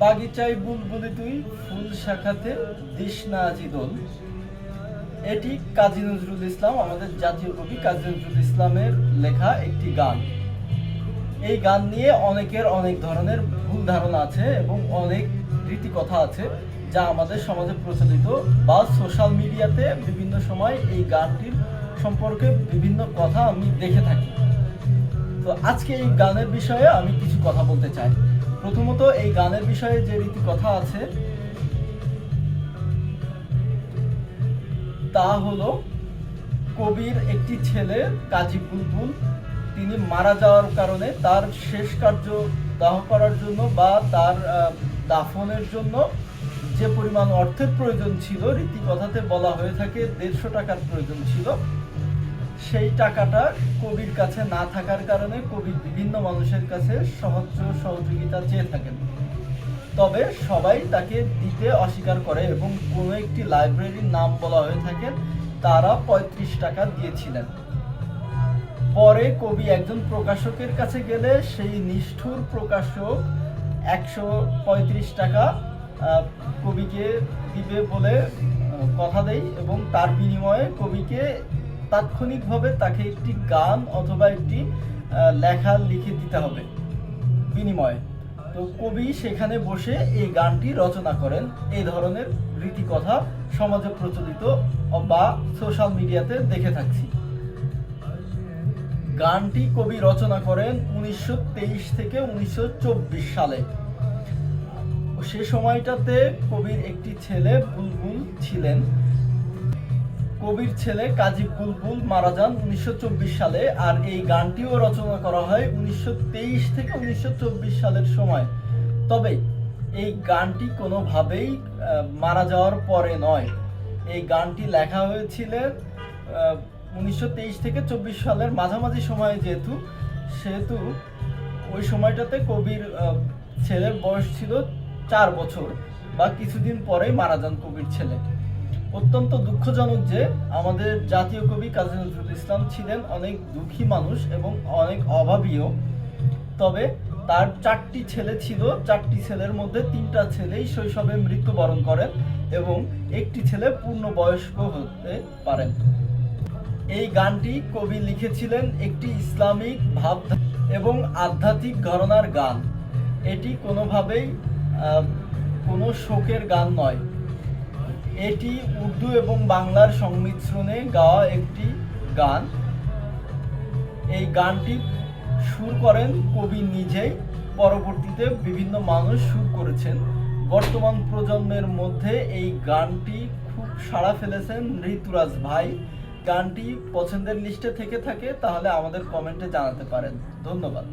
বাগিচায় বুলবুলি তুই ফুল শাখাতে দিস না চিদল এটি কাজী নজরুল ইসলাম, আমাদের জাতীয় কবি কাজী নজরুল ইসলামের লেখা একটি গান। এই গান নিয়ে অনেকের অনেক ধরনের ভুল ধারণা আছে এবং অনেক রীতিকথা আছে, যা আমাদের সমাজে প্রচলিত বা সোশ্যাল মিডিয়াতে বিভিন্ন সময় এই গানটির সম্পর্কে বিভিন্ন কথা আমি দেখে থাকি। তো আজকে এই গানের বিষয়ে আমি কিছু কথা বলতে চাই। প্রথমত এই গানের বিষয়ে যে রীতি কথা আছে, তা হলো, কবির একটি ছেলে, কাজী বুলবুল, তিনি মারা যাওয়ার কারণে তার শেষ কার্য দাহ করার জন্য বা তার দাফনের জন্য যে পরিমাণ অর্থের প্রয়োজন ছিল রীতি কথাতে বলা হয়ে থাকে দেড়শো টাকার প্রয়োজন ছিল। সেই টাকাটা কবির কাছে না থাকার কারণে কবি বিভিন্ন মানুষের কাছে সাহায্য সহযোগিতা চেয়ে থাকেন। তবে সবাই তাকে দিতে অস্বীকার করে এবং কোনো একটি লাইব্রেরির নাম বলা হয়ে থাকে, তারা পঁয়ত্রিশ টাকা দিয়েছিলেন। পরে কবি একজন প্রকাশকের কাছে গেলে সেই নিষ্ঠুর প্রকাশক একশো পঁয়ত্রিশ টাকা কবিকে দিবে বলে কথা দেয় এবং তার বিনিময়ে কবিকে তাৎক্ষণিকভাবে তাকে একটি গান অথবা একটি লেখা লিখে দিতে হবে। বিনিময়ে। তো কবি সেখানে বসে এই গানটি রচনা করেন। এই ধরনের রীতিকথা সমাজে প্রচলিত বা সোশ্যাল মিডিয়াতে দেখে থাকছি। গানটি কবি রচনা করেন উনিশশো তেইশ থেকে উনিশশো চব্বিশ সালে। সে সময়টাতে কবির একটি ছেলে বুলবুল ছিলেন। কবির ছেলে কাজী বুলবুল মারা যান উনিশশো চব্বিশ সালে, আর এই গানটিও রচনা করা হয় উনিশশো তেইশ থেকে উনিশশো চব্বিশ সালের সময়। তবে এই গানটি কোনোভাবেই মারা যাওয়ার পরে নয়। এই গানটি লেখা হয়েছিল উনিশশো তেইশ থেকে চব্বিশ সালের মাঝামাঝি সময়ে যেহেতু, সেহেতু ওই সময়টাতে কবির ছেলের বয়স ছিল চার বছর বা কিছুদিন পরেই মারা যান কবির ছেলে। অত্যন্ত দুঃখজনক যে আমাদের জাতীয় কবি কাজী নজরুল ইসলাম ছিলেন অনেক দুঃখী মানুষ এবং অনেক অভাবীয়। তবে তার চারটি ছেলে ছিল, চারটি ছেলের মধ্যে তিনটা ছেলেই শৈশবে মৃত্যুবরণ করেন এবং একটি ছেলে পূর্ণ বয়স্ক হতে পারেন। এই গানটি কবি লিখেছিলেন একটি ইসলামিক ভাব এবং আধ্যাত্মিক ঘরানার গান। এটি কোনোভাবেই কোনো শোকের গান নয়। এটি উর্দু এবং বাংলার সংমিশ্রণে গাওয়া একটি গান। এই গানটি সুর করেন কবি নিজেই। পরবর্তীতে বিভিন্ন মানুষ সুর করেছেন। বর্তমান প্রজন্মের মধ্যে এই গানটি খুব সাড়া ফেলেছেন ঋতুরাজ ভাই। গানটি পছন্দের লিস্টে থেকে থাকে, তাহলে আমাদের কমেন্টে জানাতে পারেন। ধন্যবাদ।